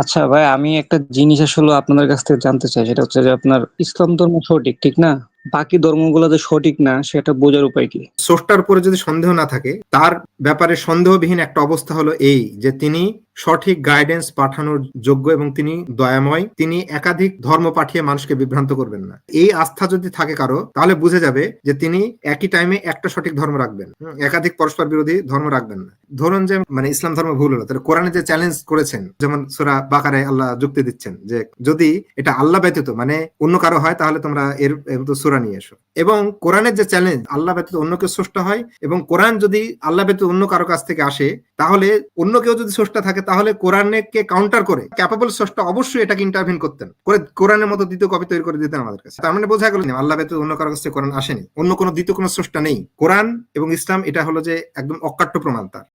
আচ্ছা ভাই, আমি একটা জিনিস আসলে আপনাদের কাছ থেকে জানতে চাই, সেটা হচ্ছে যে আপনার ইসলাম ধর্ম সঠিক, ঠিক না? বাকি ধর্মগুলো যে সঠিক না, সেটা বোঝার উপায় কি? স্রষ্টার উপরে যদি সন্দেহ না থাকে, তার ব্যাপারে সন্দেহবিহীন একটা অবস্থা হলো এই যে তিনি সঠিক গাইডেন্স পাঠানোর যোগ্য এবং তিনি দয়াময়, তিনি একাধিক ধর্ম পাঠিয়ে মানুষকে বিভ্রান্ত করবেন না। এই আস্থা যদি থাকে কারও, তাহলে বুঝে যাবে যে তিনি একই টাইমে একটা সঠিক ধর্ম রাখবেন। একাধিক পরস্পর বিরোধী ধর্ম রাখবেন না। ধরুন যে মানে ইসলাম ধর্ম ভুল হলো, তাহলে কোরআনে যে চ্যালেঞ্জ করেছেন, যেমন সুরা বাকারে আল্লাহ যুক্তি দিচ্ছেন যে, যদি এটা আল্লাহ ব্যতীত মানে অন্য কারও হয়, তাহলে তোমরা এর মতো সুরা নিয়ে এসো। এবং কোরআনের যে চ্যালেঞ্জ আল্লাহ ব্যতীত অন্য কেউ স্রষ্টা হয়, এবং কোরআন যদি আল্লাহ ব্যতীত অন্য কারও কাছ থেকে আসে তাহলে অন্য কেউ যদি স্রষ্টা থাকে, তাহলে কোরআনকে কাউন্টার করে? ক্যাপাবল স্রষ্টা অবশ্যই এটাকে ইন্টারভিন করতেন। করে কোরআনের মতো দ্বিতীয় কপি তৈরি করে দিতেন আমাদের কাছে। তার মানে বোঝা গেল আল্লাহ ব্যতীত অন্য কারও কাছে কোরআন আসেনি। অন্য কোনো দ্বিতীয় কোনো স্রষ্টা নেই। কোরআন এবং ইসলাম, এটা হলো যে একদম অকাট্য প্রমাণ তার।